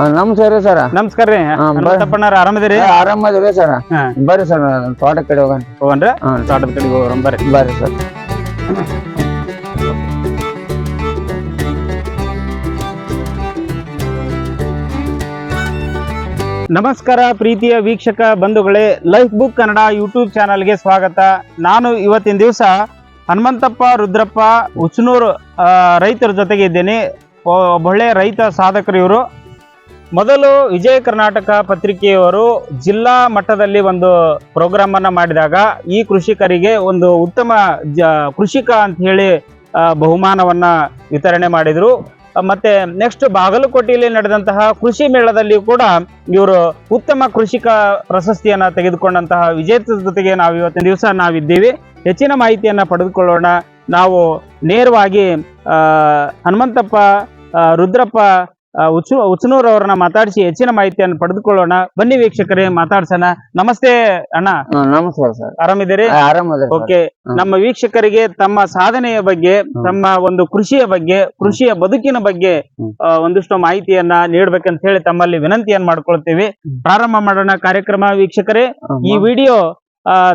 ನಮಸ್ಕಾರ ಸರ್. ನಮಸ್ಕಾರ ರೀ. ಹಾ, ಬ- ಹನುಮಂತಪ್ಪಣ್ಣರ ಆರಾಮದಿರಿ ಆರಾಮದಿರಿ ಸರ್. ಬರ್ರಿ ಸರ್ ತೋಟದ ಕಡೆ ಹೋಗೋಣ. ಹೋಗನ್ರಿ. ತೋಟದ ಕಡೆ ಹೋಗೋಣ ಬರ್ರಿ. ಬರ್ರಿ ಸರ್. ನಮಸ್ಕಾರ ಪ್ರೀತಿಯ ವೀಕ್ಷಕ ಬಂಧುಗಳೇ ಲೈಫ್ ಬುಕ್ ಕನ್ನಡ ಯೂಟ್ಯೂಬ್ ಚಾನಲ್ಗೆ ಸ್ವಾಗತ. ನಾನು ಇವತ್ತಿನ ದಿವಸ ಹನುಮಂತಪ್ಪ ರುದ್ರಪ್ಪ ಉಚನೂರು ರೈತರ ಜೊತೆಗೆ ಇದ್ದೇನೆ. ಒಳ್ಳೆಯ ರೈತ ಸಾಧಕರು ಇವರು. ಮೊದಲು ವಿಜಯ ಕರ್ನಾಟಕ ಪತ್ರಿಕೆಯವರು ಜಿಲ್ಲಾ ಮಟ್ಟದಲ್ಲಿ ಒಂದು ಪ್ರೋಗ್ರಾಮ್ ಅನ್ನ ಮಾಡಿದಾಗ ಈ ಕೃಷಿಕರಿಗೆ ಒಂದು ಉತ್ತಮ ಜ, ಕೃಷಿಕ ಅಂತ ಹೇಳಿ ಬಹುಮಾನವನ್ನ ವಿತರಣೆ ಮಾಡಿದ್ರು. ಮತ್ತೆ ನೆಕ್ಸ್ಟ್ ಬಾಗಲಕೋಟೆಯಲ್ಲಿ ನಡೆದಂತಹ ಕೃಷಿ ಮೇಳದಲ್ಲಿ ಕೂಡ ಇವರು ಉತ್ತಮ ಕೃಷಿಕ ಪ್ರಶಸ್ತಿಯನ್ನ ತೆಗೆದುಕೊಂಡಂತಹ ವಿಜೇತ ಜೊತೆಗೆ ನಾವು ಇವತ್ತಿನ ದಿವಸ ನಾವಿದ್ದೀವಿ. ಹೆಚ್ಚಿನ ಮಾಹಿತಿಯನ್ನ ಪಡೆದುಕೊಳ್ಳೋಣ. ನಾವು ನೇರವಾಗಿ ಹನುಮಂತಪ್ಪ ರುದ್ರಪ್ಪ ಆ, ಉಚು ಅವ್ರನ್ನ ಮಾತಾಡಿಸಿ ಹೆಚ್ಚಿನ ಮಾಹಿತಿಯನ್ನು ಪಡೆದುಕೊಳ್ಳೋಣ. ಬನ್ನಿ ವೀಕ್ಷಕರೇ ಮಾತಾಡ್ಸೋಣ. ನಮಸ್ತೆ ಅಣ್ಣ. ನಮಸ್ಕಾರ ಸರ್. ಆರಾಮಿದ್ದೀರಿ. ಓಕೆ. ನಮ್ಮ ವೀಕ್ಷಕರಿಗೆ ತಮ್ಮ ಸಾಧನೆಯ ಬಗ್ಗೆ ತಮ್ಮ ಒಂದು ಕೃಷಿಯ ಬಗ್ಗೆ ಕೃಷಿಯ ಬದುಕಿನ ಬಗ್ಗೆ ಒಂದಿಷ್ಟು ಮಾಹಿತಿಯನ್ನ ನೀಡ್ಬೇಕಂತ ಹೇಳಿ ತಮ್ಮಲ್ಲಿ ವಿನಂತಿಯನ್ನ ಮಾಡ್ಕೊಳ್ತೀವಿ. ಪ್ರಾರಂಭ ಮಾಡೋಣ ಕಾರ್ಯಕ್ರಮ ವೀಕ್ಷಕರೇ. ಈ ವಿಡಿಯೋ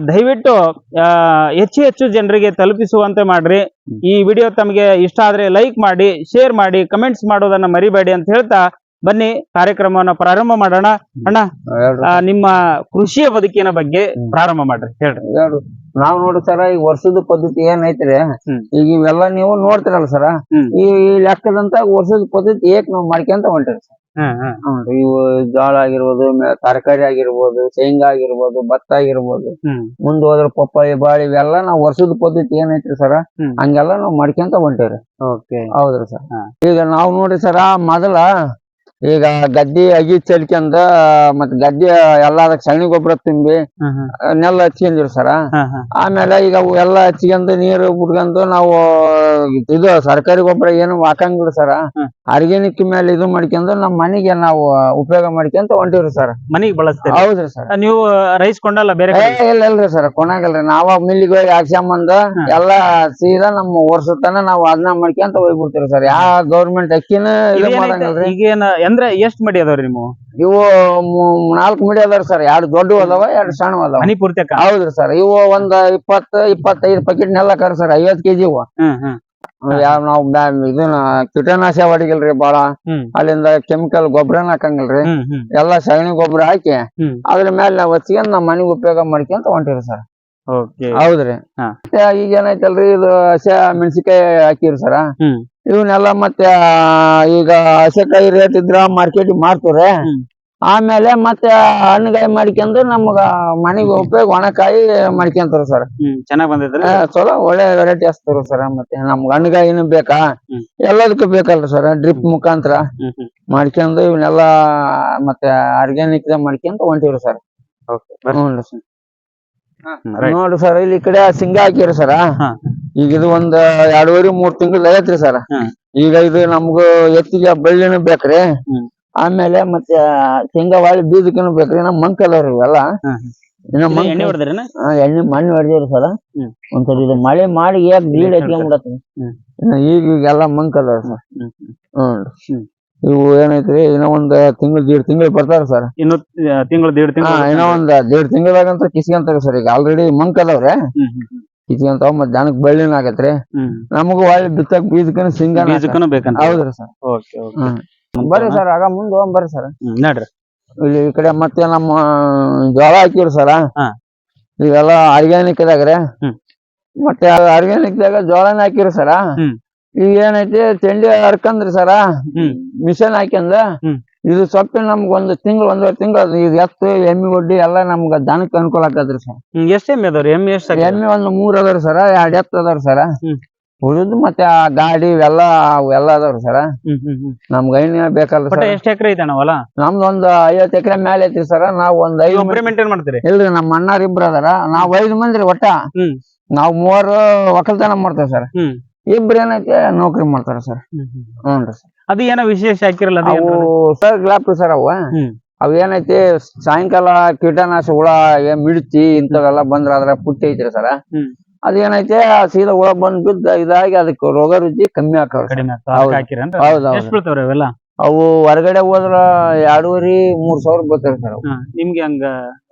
ದಯವಿಟ್ಟು ಆ, ಹೆಚ್ಚು ಹೆಚ್ಚು ಜನರಿಗೆ ತಲುಪಿಸುವಂತೆ ಮಾಡ್ರಿ. ಈ ವಿಡಿಯೋ ತಮಗೆ ಇಷ್ಟ ಆದ್ರೆ ಲೈಕ್ ಮಾಡಿ ಶೇರ್ ಮಾಡಿ ಕಮೆಂಟ್ಸ್ ಮಾಡೋದನ್ನ ಮರಿಬೇಡಿ ಅಂತ ಹೇಳ್ತಾ ಬನ್ನಿ. ಕಾರ್ಯಕ್ರಮವನ್ನ ಪ್ರಾರಂಭ ಮಾಡೋಣ. ಅಣ್ಣ ನಿಮ್ಮ ಕೃಷಿಯ ಬದುಕಿನ ಬಗ್ಗೆ ಪ್ರಾರಂಭ ಮಾಡ್ರಿ. ಹೇಳ್ರಿ. ನಾವು ನೋಡಿ ಸರ ಈ ವರ್ಷದ ಪದ್ಧತಿ ಏನೈತ್ರಿ. ಈಗ ಇವೆಲ್ಲ ನೀವು ನೋಡ್ತಿರಲ್ಲ ಸರ ಈ ಈ ಲೆಕ್ಕದಂತ ವರ್ಷದ ಪದ್ಧತಿ ಏಕ್ ನಾವ್ ಮಾಡ್ಕೊಂತ ಹೊಂಟಿರಿ ಸರ್. ಇವು ಜೋಳ ಆಗಿರ್ಬೋದು ತರಕಾರಿ ಆಗಿರ್ಬೋದು ಶೇಂಗಾ ಆಗಿರ್ಬೋದು ಭತ್ತ ಆಗಿರ್ಬೋದು. ಮುಂದ್ ಹೋದ್ರ ಪಪ್ಪಾಯಿ ಬಾಳಿ ಇವೆಲ್ಲ ನಾವ್ ವರ್ಷದ ಪದ್ಧತಿ ಏನೈತ್ರಿ ಸರ? ಹಂಗೆಲ್ಲಾ ನಾವ್ ಮಾಡ್ಕೊಂತ ಹೊಂಟೇವ್ರಿ. ಹೌದ್ರಿ ಸರ್. ಈಗ ನಾವ್ ನೋಡ್ರಿ ಸರ ಮೊದಲ ಈಗ ಗದ್ದೆ ಅಗಿ ಚೆಲ್ಕೊಂಡ ಮತ್ ಗದ್ದೆ ಎಲ್ಲಾದ ಅದಕ್ಕೆ ಸಗಣಿ ಗೊಬ್ಬರ ತುಂಬಿ ನೆಲ್ಲ ಹಚ್ಕೊಂಡಿರ್ ಸರ. ಆಮೇಲೆ ಈಗ ಅವು ಎಲ್ಲ ಹಚ್ಕೊಂಡ್ ನೀರು ಬಿಡ್ಕೊಂಡು ನಾವು ಇದು ಸರ್ಕಾರಿ ಗೊಬ್ಬರ ಏನು ಹಾಕಂಗಿಲ್ಲ ಸರ. ಆರ್ಗ್ಯಾನಿಕ್ ಮೇಲೆ ಇದು ಮಾಡ್ಕೊಂಡು ನಮ್ಮ ಮನೆಗೆ ನಾವು ಉಪಯೋಗ ಮಾಡ್ಕೊಂತ ಹೊಂಟಿವ್ರಿ ಸರ್. ಮನಿಗ್ ಬಳಸ್ತೀವಿ ಹೌದ್ರಿ ಸರ್. ನೀವು ರೈಸ್ ಕೊಂಡಲ್ಲ ಬೇರೆ? ಇಲ್ಲ ಇಲ್ರಿ ಸರ್ ಕೊನಾಗಲ್ರಿ ನಾವ ಮಿಲ್ಲಿಗೆ ಹೋಗಿ ಹಾಕ್ಸ್ಕೊಂಬಂದ. ಎಲ್ಲಾ ಸೀದಾ ನಮ್ಮ ವರ್ಷ ತನ ನಾವ್ ಅದನ್ನ ಮಾಡ್ಕೊಂತ ಹೋಗ್ಬಿಡ್ತೀವಿ ಸರ್. ಯಾವ ಗೌರ್ಮೆಂಟ್ ಅಕ್ಕಿನ ಇದು? ಮಾಡಂಗಿಲ್ರಿ. ಈಗೇನ ಅಂದ್ರೆ ಎಷ್ಟ್ ಮಡಿ ಅದಾವ್ರಿ ನೀವು? ಇವು ನಾಲ್ಕು ಮಡಿ ಅದಾವ್ರಿ ಸರ್. ಎರಡು ದೊಡ್ಡ ಅದಾವ ಎರಡು ಸಣ್ಣ ಅದಾವ. ಮನಿ ಪೂರ್ತಿ ಹೌದ್ರಿ ಸರ್. ಇವು ಒಂದ್ ಇಪ್ಪತ್ತ ಇಪ್ಪತ್ತೈದು ಪಕೆಟ್ ನೆಲ್ಲ ಕರ್ ಸರ್ ಐವತ್ ಕೆಜಿ ಇವು. ಹ್ಮ್ ಹ್ಮ್. ಯಾವ ನಾವ್ ಬ್ಯಾ- ಇದನ್ನ ಕೀಟನಾಶ ಹೊಡಿಗಿಲ್ರಿ ಬಾಳ. ಹ್ಮ್. ಅಲ್ಲಿಂದ ಕೆಮಿಕಲ್ ಗೊಬ್ಬರನ ಹಾಕಂಗಿಲ್ರಿ. ಹ್ಮ್ ಹ್ಮ್. ಎಲ್ಲಾ ಸಗಣಿ ಗೊಬ್ಬರ ಹಾಕಿ ಹ್ಮ್. ಅದ್ರ ಮೇಲೆ ನಾವು ಹಚ್ಕೊಂಡ್ ನಮ್ಮ ಮನೆಗೆ ಉಪಯೋಗ ಮಾಡ್ಕೊಂತ ಹೊಂಟಿರಿ ಸರ್. ಹೌದ್ರಿ. ಈಗ ಏನಾಯ್ತಲ್ರಿ ಇದು ಹಸೆ ಮೆಣಸಿಕಾಯಿ ಹಾಕಿರಿ ಸರ. ಇವನ್ನೆಲ್ಲ ಮತ್ತೆ ಈಗ ಹಸೆಕಾಯಿ ರೇಟ್ ಇದ್ರ ಮಾರ್ಕೆಟ್ ಮಾರ್ತೀವ್ರಿ. ಆಮೇಲೆ ಮತ್ತೆ ಹಣ್ಣುಗಾಯಿ ಮಾಡ್ಕೊಂಡು ನಮ್ಗ ಮನೆಗೆ ಉಪಯೋಗ ಒಣಕಾಯಿ ಮಾಡ್ಕೊಂತಾರ ಸರ್. ಚೆನ್ನಾಗಿ ಬಂದಿದ್ರೆ ಚಲೋ ಒಳ್ಳೆ ವೆರೈಟಿ ಹಚ್ತಾರ ಸರ್ ಮತ್ತೆ. ನಮ್ಗ ಹಣ್ಣುಗಾಯಿನೂ ಬೇಕಾ. ಎಲ್ಲದಕ್ಕೂ ಬೇಕಲ್ರಿ ಸರ್. ಡ್ರಿಪ್ ಮುಖಾಂತರ ಮಾಡ್ಕೊಂಡು ಇವನ್ನೆಲ್ಲ ಮತ್ತೆ ಆರ್ಗ್ಯಾನಿಕ್ ಮಾಡ್ಕೊಂತ ಹೊಂಟಿವ್ರಿ ಸರ್. ಹ್ಞೂ ಸರ್. ನೋಡ್ರಿ ಸರ್ ಇಲ್ಲಿ ಈ ಕಡೆ ಶೇಂಗಾ ಹಾಕಿರಿ ಸರ. ಈಗ ಇದು ಒಂದ್ ಎರಡೂವರೆ ಮೂರ್ ತಿಂಗಳ ಐತ್ರಿ ಸರ್ ಈಗ ಇದು ನಮ್ಗ ಎತ್ತಿಗೆ ಬಳ್ಳಿನೂ ಬೇಕ್ರಿ. ಆಮೇಲೆ ಮತ್ತೆ ಶೇಂಗಾ ವಾಳಿ ಬೀಜಕ್ಕೂ ಬೇಕ್ರಿ. ನಮ್ ಮಂಕಲ್ರಿ ಇವೆಲ್ಲ. ಎಣ್ಣೆ ಹೊಡೆದ್ರೇನ ಆ, ಎಣ್ಣೆ ಮಣ್ಣು ಹೊಡೆದಿರಿ ಸರ್. ಒಂದ್ಸರಿ ಇದು ಮಳೆ ಮಾಡಿ ಯಾಕೆ ಗೀಡ್ ಹಚ್ಕೊಂಡ್ಬಿಡತ್ರಿ. ಈಗ ಈಗೆಲ್ಲ ಸರ್ ಹ್ಮ್. ಹ್ಮ್. ಇವು ಏನೈತ್ರಿ ಇನ್ನೂ ಒಂದ್ ತಿಂಗಳು ದೀಡ್ ತಿಂಗಳು ಬರ್ತಾರ ಸರ್. ಇನ್ನು ತಿಂಗಳು ದೇಡ್ ತಿಂಗಳು ಇನ್ನೂ ಒಂದ್ ದೇಡ್ ತಿಂಗಳಾಗಂತ ಕಿಸ್ಕೊಂತಾರ ಸರ್ ಈಗ. ಆಲ್ರೆಡಿ ಮಂಕ್ ಅದಾವ್ರೆ. ಮತ್ತೆ ಮತ್ ದನಕ್ ಬಳ್ಳಿನ ಆಗತ್ರಿ. ನಮಗೂ ಒಳ್ಳೆ ಬಿತ್ತಕ್ ಬೀಜಕನ ಸಿಂಗ ಹೌದ್ರಿ ಸರ್. ಬರ್ರಿ ಸರ್ ಆಗ ಮುಂದ್ ಹೋಗ್ ಬರ್ರಿ ಸರ್. ನೋಡ್ರಿ. ಇಲ್ಲಿ ಈ ಕಡೆ ಮತ್ತೆ ನಮ್ಮ ಜೋಳ ಹಾಕಿವ್ರಿ ಸರ್. ಈಗೆಲ್ಲ ಇವೆಲ್ಲ ಆರ್ಗ್ಯಾನಿಕ್ ದಾಗ್ರಿ. ಮತ್ತೆ ಆರ್ಗ್ಯಾನಿಕ್ ದಾಗ ಜೋಳನ ಹಾಕಿವ್ರಿ ಸರ. ಈಗ ಏನೈತಿ ತಿಂಡಿ ಹರ್ಕಂದ್ರಿ ಸರ. ಮಿಷನ್ ಹಾಕ್ಯಂದ ಇದು ಸ್ವಲ್ಪ ನಮ್ಗ ಒಂದ್ ತಿಂಗಳು ಒಂದೂವರೆ ತಿಂಗಳು ಇದು ಎತ್ತು ಎಮ್ಮಿ ಒಡ್ಡಿ ಎಲ್ಲ ನಮ್ಗ ದನಕ್ಕೆ ಅನುಕೂಲ ಆಕತ್ರಿ ಸರ್ ಎಷ್ಟ್ ಎಮ್ಮೆ ಅದಾವ್ರಿ ಎಮ್ಮಿ ಎಷ್ಟ್? ಎಮ್ಮಿ ಒಂದ್ ಮೂರ್ ಅದಾವ್ರಿ ಸರ ಎರಡ್ ಎತ್ತು ಅದಾವ್ರಿ ಸರ. ಉಳಿದು ಮತ್ತೆ ಆ ಗಾಡಿ ಇವೆಲ್ಲ ಅವೆಲ್ಲ ಅದಾವ್ರಿ ಸರ ನಮ್ಗ ಐನ ಬೇಕಲ್ಲ ಎಷ್ಟ್ ಎಕರೆ ಐತೆ ಹೊಲ? ನಮ್ದು ಒಂದ್ ಐವತ್ ಎಕರೆ ಮೇಲೆ ಐತ್ರಿ ಸರ ನಾವ್ ಒಂದ್ ಐದು ಮೇಂಟೈನ್ ಮಾಡ್ತೀರಿ? ಇಲ್ರಿ ನಮ್ಮ ಅಣ್ಣಾರ್ ಇಬ್ರು ಅದಾರ. ನಾವ್ ಐದು ಮಂದಿ ಒಟ್ಟ. ನಾವ್ ಮೂವರು ಒಕ್ಕಲ್ತನ ಮಾಡ್ತೇವ್ ಸರ್ ಇಬ್ರು ಏನೈತೆ ನೌಕರಿ ಮಾಡ್ತಾರ ಸರ್. ಹ್ಞೂ ಸರ್. ಅದು ಏನೋ ವಿಶೇಷ ಹಾಕಿರಲ್ಲ ಅವು? ಸರ್ ಗ್ಲಾಪ್ ಸರ್ ಅವ. ಅವ್ ಏನೈತಿ ಸಾಯಂಕಾಲ ಕೀಟನಾಶ ಹುಳ ಮಿಡ್ತಿ ಇಂಥವೆಲ್ಲ ಬಂದ್ರ ಅದ್ರ ಪುಟ್ಟಿ ಐತ್ರಿ ಸರ. ಅದೇನೈತೆ ಆ ಸೀದಾ ಹುಳ ಬಂದ್ ಬಿದ್ದ ಇದಾಗಿ ಅದಕ್ಕೆ ರೋಗ ರುಚಿ ಕಮ್ಮಿ ಆಕವ್ರಿ ಕಡಿಮೆ ಅವು ಹೊರಗಡೆ ಹೋದ್ರ ಎರಡೂವರೆ ಮೂರ್ ಸಾವಿರ ಬರ್ತಾರೆ ಸರ್ ಹಾ, ನಿಮ್ಗೆ ಹಂಗ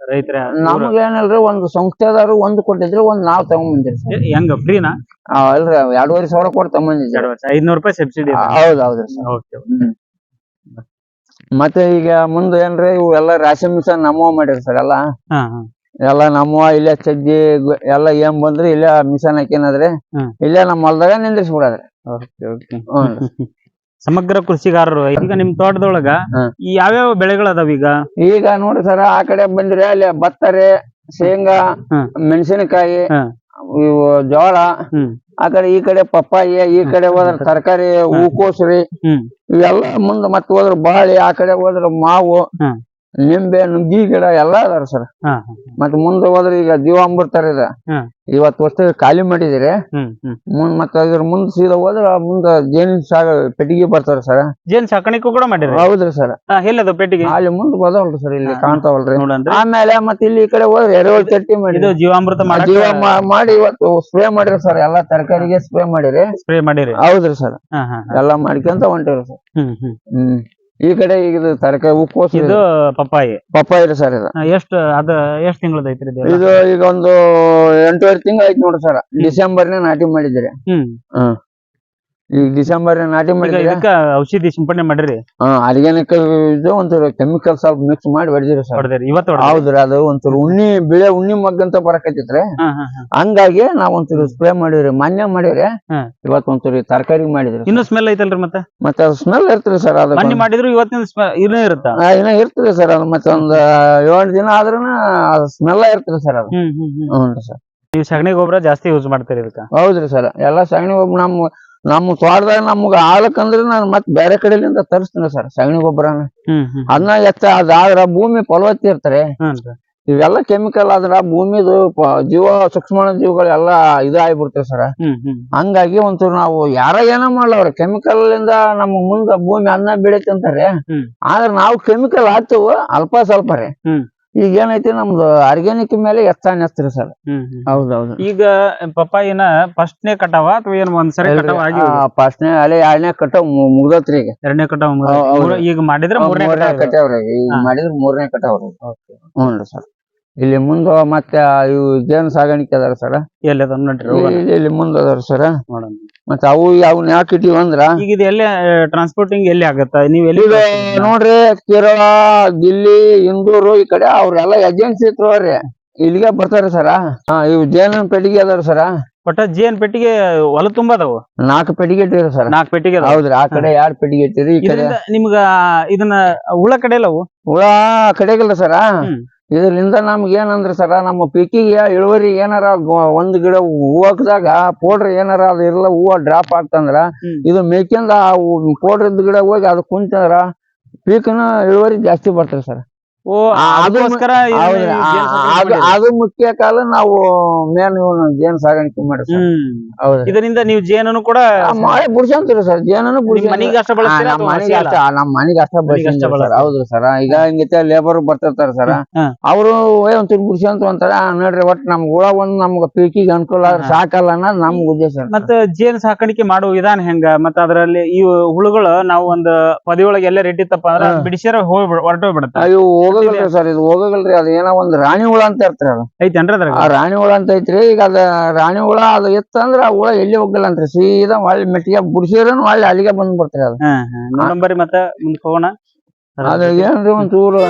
ರೈತರ? ನಮ್ಗೆ ಏನಲ್ರಿ ಒಂದು ಸಂಸ್ಥೆದವ್ರು ಒಂದು ಕೊಟ್ಟಿದ್ರು ಒಂದ್ ನಾವ್ ತಗೊಂಡ್ ಬಂದಿರಿ ಸರ್. ಹೆಂಗ ಫ್ರೀನಾ? ಅಲ್ರಿ ಎರಡೂವರೆ ಸಾವಿರ ಕೊಟ್ಟು ಐದ್ನೂರು ರೂಪಾಯಿ ಸಬ್ಸಿಡಿ ಹೌದ್ ಹೌದ್ರಿ ಸರ್. ಓಕೆ ಮತ್ತೆ ಈಗ ಮುಂದೆ ಏನ್ರಿ ಇವು ಎಲ್ಲ ರಾಶನ್ ಮಿಷನ್ ನಮ್ಮವ ಮಾಡಿರಿ ಸರ್ ಎಲ್ಲ? ಹಾ ಹಾ. ಎಲ್ಲ ನಮ್ಮವ ಇಲ್ಲೇ ಚಜ್ಜಿ ಗು- ಎಲ್ಲ ಏನ್ ಬಂದ್ರಿ ಇಲ್ಲೇ ಮಿಷನ್ ಹಾಕಿನದ್ರಿ ಹ್ಮ್. ಇಲ್ಲೇ ನಮ್ಮ ಹೊಲ್ದಾಗ ನಿಂದ್ರಿಸ್ಬಿಡಾದ್ರಿ. Okay okay. ಹ್ಞೂ ಸಮಗ್ರ ಕೃಷಿಗಾರರು. ಈಗ ನಿಮ್ ತೋಟದೊಳಗ. ಈ ಯಾವ್ಯಾವ ಬೆಳೆಗಳು ಅದಾವ ಈಗ? ಈಗ ನೋಡಿ ಸರ್ ಆ ಕಡೆ ಬಂದ್ರೆ ಅಲ್ಲಿ ಬತ್ತರೆ ಶೇಂಗಾ ಮೆಣಸಿನಕಾಯಿ ಇವು ಜೋಳ ಆ ಕಡೆ ಈ ಕಡೆ ಪಪ್ಪಾಯಿ ಈ ಕಡೆ ಹೋದ್ರ ತರಕಾರಿ ಹೂಕೋಸ್ರಿ ಇವೆಲ್ಲ ಮುಂದ್ ಮತ್ತೆ ಹೋದ್ರ ಬಾಳಿ ಆ ಕಡೆ ಹೋದ್ರ ಮಾವು. ನಿಂಬೆ ನುಗ್ಗಿ ಗಿಡ ಎಲ್ಲಾ ಅದಾರ ಸರ್. ಮತ್ತ ಮುಂದ ಹೋದ್ರ ಈಗ ಜೀವಾಮೃತ ಇದೆ. ಹ್ಮ್. ಇವತ್ತು ವರ್ಷ ಖಾಲಿ ಮಾಡಿದಿರಿ. ಮುಂದ್ ಮತ್ತೆ ಅದ್ರ ಮುಂದ್ ಸೀದಾ ಹೋದ್ರ ಮುಂದ ಜೇನಿನ ಸಾಗ ಪೆಟ್ಟಿಗೆ ಬರ್ತಾರ ಸರ್. ಜೇನ್ ಸಾಕಾಣಿಕೆ ಕೂಡ ಮಾಡಿರಿ? ಹೌದ್ರಿ ಸರ್. ಎಲ್ಲದ ಪೆಟ್ಟಿಗೆ? ಅಲ್ಲಿ ಮುಂದ್ ಬದವಲ್ರಿ ಸರ್ ಇಲ್ಲಿ. ಕಾಣ್ತಾವಲ್ರಿ. ಆಮೇಲೆ ಮತ್ತೆ ಇಲ್ಲಿ ಈ ಕಡೆ ಹೋದ್ರೆ ಎರೆಹುಳ ಚಟ್ಟಿ ಮಾಡಿ ಜೀವಾಮೃತ ಜೀವ ಮಾಡಿ ಇವತ್ತು ಸ್ಪ್ರೇ ಮಾಡಿರಿ ಸರ್ ಎಲ್ಲಾ ತರಕಾರಿಗೆ ಸ್ಪ್ರೇ ಮಾಡಿರಿ. ಸ್ಪ್ರೇ ಮಾಡಿರಿ? ಹೌದ್ರಿ ಸರ್. ಎಲ್ಲಾ ಮಾಡ್ಕೊಂತ ಹೊಂಟಿರಿ ಸರ್. ಹ್ಮ್ ಹ್ಮ್. ಹ್ಮ್. ಈ ಕಡೆ ಈಗ ಇದು ತರಕಾರಿ ಹೂಕೋಸು ಇದು ಪಪ್ಪಾಯಿ. ಪಪ್ಪಾಯಿ ರೀ ಸರ್ ಇದು. ಎಷ್ಟು ಅದ ಎಷ್ಟ್ ತಿಂಗಳದ ಐತ್ರಿ ಇದು? ಇದು ಈಗ ಒಂದು ಎಂಟೂವರೆ ತಿಂಗಳು ಐತಿ ನೋಡ್ರಿ ಸರ್. ಡಿಸೆಂಬರ್ನೇ ನಾಟಿ ಮಾಡಿದ್ರಿ ಹ್ಮ್. ಈಗ ಡಿಸೆಂಬರ್ ನಾಟಿ ಈಗ ಮಾಡಿದ್ರಿ ಇದಕ್ಕ ಔಷಧಿ ಸಿಂಪಡಣೆ ಮಾಡಿರಿ. ಆರ್ಗ್ಯಾನಿಕ್ ಇದು ಒಂಚೂರು ಕೆಮಿಕಲ್ ಸ್ವಲ್ಪ ಮಿಕ್ಸ್ ಮಾಡಿ ಹೊಡೆದಿರಿ ಸರ್. ಹೊಡೆದಿರಿ ಇವತ್ತು ಹೊಡೆದ್ರಿ? ಹೌದ್ರಿ ಅದು ಒಂಚೂರು ಉಣ್ಣಿ ಬಿಳೆ ಉಣ್ಣಿ ಮಗ್ಗಂತ ಬರಕತ್ತಿತ್ರಿ. ಹಂಗಾಗಿ ನಾವ್ ಒಂಚೂರು ಸ್ಪ್ರೇ ಮಾಡಿವ್ರಿ ಮಾನ್ಯ ಮಾಡಿವ್ರಿ. ಇವತ್ ಇವತ್ತು ಒಂಚೂರು ತರಕಾರಿ ಮಾಡಿದ್ರಿ ಇನ್ನು ಸ್ಮೆಲ್ ಐತಲ್ರಿ ಮತ್ತೆ? ಮತ್ತೆ ಅದು ಸ್ಮೆಲ್ ಇರ್ತದೆ ಸರ್ ಅದು ಮಣ್ಣಿ ಮಾಡಿದ್ರು ಇವತ್ತಿನ ಸ್ಮೆಲ್ ಇನ್ನೂ ಇರುತ್ತಾ? ಆ, ಇನ್ನ ಇರ್ತದೆ ಸರ್ ಅದು ಮತ್ತೆ ಒಂದ್ ಏಳು ದಿನ ಆದ್ರೂ ಅದು ಸ್ಮೆಲ್ ಇರ್ತದೆ ಸರ್ ಅದು. ಹ್ಮ್ ಹ್ಮ್ ಹ್ಮ್. ಹ್ಞೂ ಸರ್. ನೀವು ಸಗಣಿ ಗೊಬ್ಬರ ಜಾಸ್ತಿ ಯೂಸ್ ಮಾಡ್ತೀರಿ ಇದಕ್ಕ? ಹೌದ್ರಿ ಸರ್ ಎಲ್ಲಾ ಸಗಣಿ ಗೊಬ್ಬರ ನಮ್ಮ ನಮ್ಮ ತೋಟದಾಗ ನಮ್ಗ ಆಗ್ಲಕ್ಕಂದ್ರೆ ನಾನು ಮತ್ತೆ ಬೇರೆ ಕಡೆಲಿಂದ ತರಿಸ್ತೀನಿ ಸರ್ ಸಗಣಿ ಗೊಬ್ಬರನ. ಅದನ್ನ ಎತ್ತ ಅದಾದ್ರ ಭೂಮಿ ಫಲವತ್ತಿ ಇರ್ತಾರೆ. ಇವೆಲ್ಲ ಕೆಮಿಕಲ್ ಆದ್ರ ಭೂಮಿದು ಜೀವ ಸೂಕ್ಷ್ಮ ಜೀವಗಳು ಎಲ್ಲಾ ಇದಾಗ್ಬಿಡ್ತೇವೆ ಸರ್. ಹಂಗಾಗಿ ಒಂಚೂರು ನಾವು ಯಾರ ಏನೋ ಮಾಡ್ಲವ್ರ ಕೆಮಿಕಲ್ ಇಂದ ನಮ್ ಮುಂದ ಭೂಮಿ ಅನ್ನ ಬೆಳೀತಿ ಅಂತಾರೆ ಹ್ಮ್. ಆದ್ರೆ ನಾವು ಕೆಮಿಕಲ್ ಹಾಕ್ತೇವ ಅಲ್ಪ ಸ್ವಲ್ಪ ರೀ. ಈಗ ಏನೈತಿ ನಮ್ದು ಆರ್ಗ್ಯಾನಿಕ್ ಮೇಲೆ ಎತ್ತಾನ ಎತ್ತೀರಿ ಸರ್. ಹೌದೌದು. ಈಗ ಪಪ್ಪಾಯಿನ ಫಸ್ಟ್ನೇ ಕಟಾವ ಅಥವಾ ಏನ್ ಒಂದ್ಸರಿ ಸರಿ ಆಗಿ ಫಸ್ಟ್ನೇ ಅಲೆ ಎರಡನೇ ಕಟಾವ್ ಮುಗ್ದತ್ರಿ ಈಗ. ಎರಡನೇ ಕಟಾವ್ ಈಗ ಮಾಡಿದ್ರೆ ಮೂರನೇ ಕಟಾವ್ರಿ ಕಟಾವ್ ಈಗ ಮಾಡಿದ್ರೆ ಮಾಡಿದ್ರ ಮೂರನೇ ಕಟಾವ್ರಿ. ಹ್ಞೂ ಸರ್. ಇಲ್ಲಿ ಮುಂದ ಮತ್ತೆ ಇವು ಜೇನ್ ಸಾಗಾಣಿಕೆ ಅದಾರ ಸರ? ಎಲ್ಲಿ ಅದ ನೋಡ್ರಿ ಹೋಗೋಣ. ಇಲ್ಲಿ ಇಲ್ಲಿ ಮುಂದ ಅದಾರ ಸರ? ನೋಡೋಣ. ಮತ್ತೆ ಅವು ಯಾವ ಯಾಕೆ ಇಟ್ಟಿವಂದ್ರ ಈಗ ಇದು ಎಲ್ಲಿ ಟ್ರಾನ್ಸ್ಪೋರ್ಟಿಂಗ್ ಎಲ್ಲಿ ಆಗತ್ತ? ನೀವ್ ಎಲ್ಲಿ ನೋಡ್ರಿ ಕೇರಳ ದಿಲ್ಲಿ ಇಂದೂರು ಈ ಕಡೆ ಅವ್ರೆಲ್ಲ ಏಜೆನ್ಸಿ ಇರ್ತಾವ್ರಿ ಇಲ್ಲಿಗೆ ಬರ್ತಾರೆ ಸರ. ಹಾ ಇವು ಜೇನು ಪೆಟ್ಟಿಗೆ ಅದಾರ ಸರ. ಒಟ್ಟ ಜೇನ್ ಪೆಟ್ಟಿಗೆ ಹೊಲ ತುಂಬಾ ಅದಾವು? ನಾಲ್ಕು ಪೆಟ್ಟಿಗೆ ಇಟ್ಟಿರಿ ಸರ್. ನಾಲ್ಕು ಪೆಟ್ಟಿಗೆ ಅದಾವ? ಹೌದ್ರಿ ಆ ಕಡೆ ಎರಡ್ ಪೆಟ್ಟಿಗೆ ಇಟ್ಟಿರಿ ಈ ಕಡೆ. ಇದರಿಂದ ನಿಮ್ಗ ಇದನ್ನ ಹುಳ ಕಡೆ ಅವು ಹುಳ ಕಡೆಗಿಲ್ಲ ಸರ. ಹ್ಮ್. ಇದರಿಂದ ನಮ್ಗೆ ಏನಂದ್ರ ಸರ ನಮ್ಮ ಪೀಕಿಗೆ ಇಳುವರಿ ಏನಾರ ಒಂದ್ ಗಿಡ ಹೂ ಹಾಕಿದಾಗ ಪೌಡ್ರ್ ಏನಾರ ಅದು ಇರಲ್ಲ ಹೂವ ಡ್ರಾಪ್ ಆಗ್ತಂದ್ರ ಇದು ಮೇಕಿಂದ ಆ ಪೌಡ್ರ್ ಗಿಡ ಹೋಗಿ ಅದು ಕುಂತಂದ್ರ ಪೀಕ್ನ ಇಳುವರಿ ಜಾಸ್ತಿ ಬರ್ತದೆ ಸರ್. ಅದು ಮುಖ್ಯ ಕಾಲ ನಾವು ಮೇನ್ ಜೇನ್ ಸಾಗಾಣಿಕೆ ಮಾಡಿ ಇದರಿಂದ ನೀವು ಜೇನನ್ನು ಕೂಡ ಮಾಡಿ ಬುಡ್ಸಂತೀರಿ ಸರ್ ಜೇನನ್ನು ನಿಮ್. ಮನಿಗೆ ಅಷ್ಟ ಬಳಸ್ತೀರಾ ನಮ್ಮ ಮನೆಗೆ ಅಷ್ಟ ನಮ್ಮ ಮನೆಗೆ ಅಷ್ಟ ಬಳಸ್ತೀವಿ. ಹೌದ್ರಿ ಸರ್. ಈಗ ಹಿಂಗೈತೆ ಲೇಬರ್ ಬರ್ತಿರ್ತಾರ ಸರ್. ಅವರು ಒಂಚೂರು ಬುಡ್ಸಂತ ಅಂತಾರ. ನೋಡ್ರಿ ಒಟ್ ನಮ್ ಹುಳ ಒಂದ್ ನಮ್ಗ ಪೀಕಿಗೆ ಅನುಕೂಲ ಸಾಕಲ್ಲ ಅನ್ನೋದು ನಮ್ಗ ಉದ್ದೇಶ ಮತ್ತೆ ಜೇನ್ ಸಾಕಾಣಿಕೆ ಮಾಡುವ ವಿಧಾನ ಹೆಂಗ? ಮತ್ತ ಅದರಲ್ಲಿ ಈ ಹುಳುಗಳು ನಾವು ಒಂದು ಪದಿಯೊಳಗೆ ಎಲ್ಲ ಇಟ್ಟಿತ್ತಪ್ಪ ಅಂದ್ರ ಹಾ. ಬಿಡಿಸಿರ ಹೋಗಿ ಹೊರಟೋಗ್ಬಿಡತ್ತ. ಇವು ಹೋಗಲ್ರಿ ಸರ್ ಇದು ಹೋಗಲ್ರಿ ಅದು ಏನೋ ಒಂದ್ ರಾಣಿ ಹುಳ ಅಂತ ಇರ್ತಾರ ಅದು ಐತೇನ್ರಿ ಅದ್ರಾಗ ಆ ರಾಣಿ ಹುಳ ಅಂತ ಐತ್ರಿ ಈಗ ಅದ ರಾಣಿ ಹುಳ ಅದು ಇತ್ತಂದ್ರ ಆ ಹುಳ ಎಲ್ಲಿ ಹೋಗಲ್ಲ ಅಂತ್ರಿ ಸೀದಾ ಹೊಳ್ಳಿ ಮೆಟ್ಟಿಗೆ ಬುಡ್ಸಿರನ್ ಹೊಳ್ಳಿ ಅಲ್ಲಿಗೆ ಬಂದ್ ಬರ್ತೀರಿ ಅದು ನೋಡಂಬರಿ ಮತ್ತ ಮುಂದಕ್ಕೆ ಹೋಗೋಣ ಅದು ಏನ್ರಿ ಒಂಚೂರು